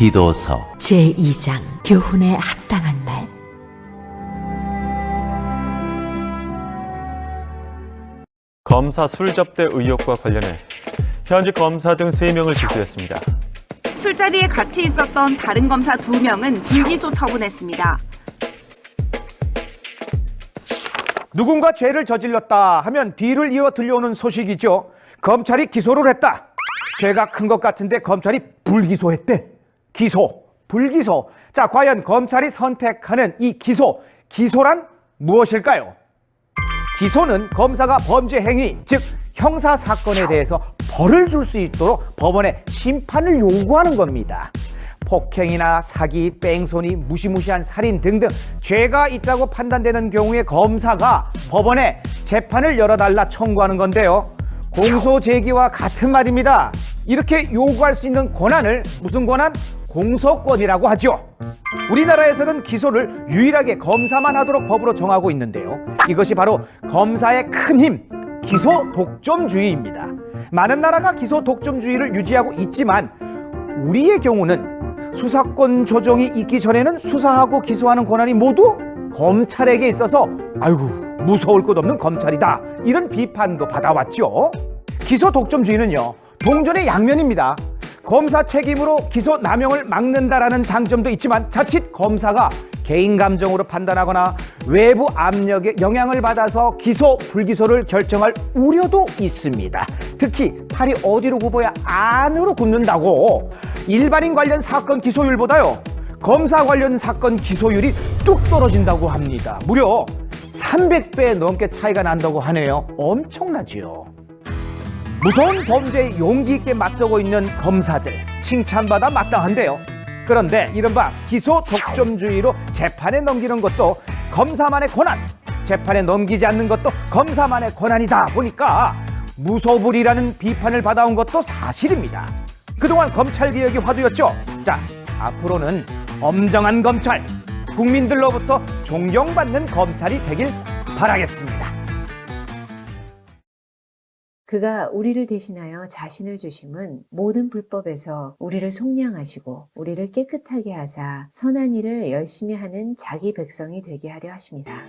디도서 제2장 교훈에 합당한 말 검사 술접대 의혹과 관련해 현직 검사 등 3명을 기소했습니다. 술자리에 같이 있었던 다른 검사 두명은 불기소 처분했습니다. 누군가 죄를 저질렀다 하면 뒤를 이어 들려오는 소식이죠. 검찰이 기소를 했다. 죄가 큰 것 같은데 검찰이 불기소했대. 기소, 불기소. 자, 과연 검찰이 선택하는 이 기소, 기소란 무엇일까요? 기소는 검사가 범죄 행위, 즉 형사 사건에 대해서 벌을 줄 수 있도록 법원에 심판을 요구하는 겁니다. 폭행이나 사기, 뺑소니, 무시무시한 살인 등등 죄가 있다고 판단되는 경우에 검사가 법원에 재판을 열어달라 청구하는 건데요. 공소 제기와 같은 말입니다. 이렇게 요구할 수 있는 권한을 무슨 권한? 공소권이라고 하죠. 우리나라에서는 기소를 유일하게 검사만 하도록 법으로 정하고 있는데요. 이것이 바로 검사의 큰 힘, 기소 독점주의입니다. 많은 나라가 기소 독점주의를 유지하고 있지만 우리의 경우는 수사권 조정이 있기 전에는 수사하고 기소하는 권한이 모두 검찰에게 있어서 아이고 무서울 것 없는 검찰이다 이런 비판도 받아왔죠. 기소 독점주의는요 동전의 양면입니다. 검사 책임으로 기소 남용을 막는다라는 장점도 있지만 자칫 검사가 개인 감정으로 판단하거나 외부 압력에 영향을 받아서 기소 불기소를 결정할 우려도 있습니다. 특히 팔이 어디로 굽어야 안으로 굽는다고 일반인 관련 사건 기소율보다요 검사 관련 사건 기소율이 뚝 떨어진다고 합니다. 무려 300배 넘게 차이가 난다고 하네요. 엄청나지요. 무서운 범죄에 용기 있게 맞서고 있는 검사들 칭찬받아 마땅한데요. 그런데 이른바 기소 독점주의로 재판에 넘기는 것도 검사만의 권한, 재판에 넘기지 않는 것도 검사만의 권한이다 보니까 무소불이라는 비판을 받아온 것도 사실입니다. 그동안 검찰 개혁이 화두였죠. 자, 앞으로는 엄정한 검찰, 국민들로부터 존경받는 검찰이 되길 바라겠습니다. 그가 우리를 대신하여 자신을 주심은 모든 불법에서 우리를 속량하시고 우리를 깨끗하게 하사 선한 일을 열심히 하는 자기 백성이 되게 하려 하십니다.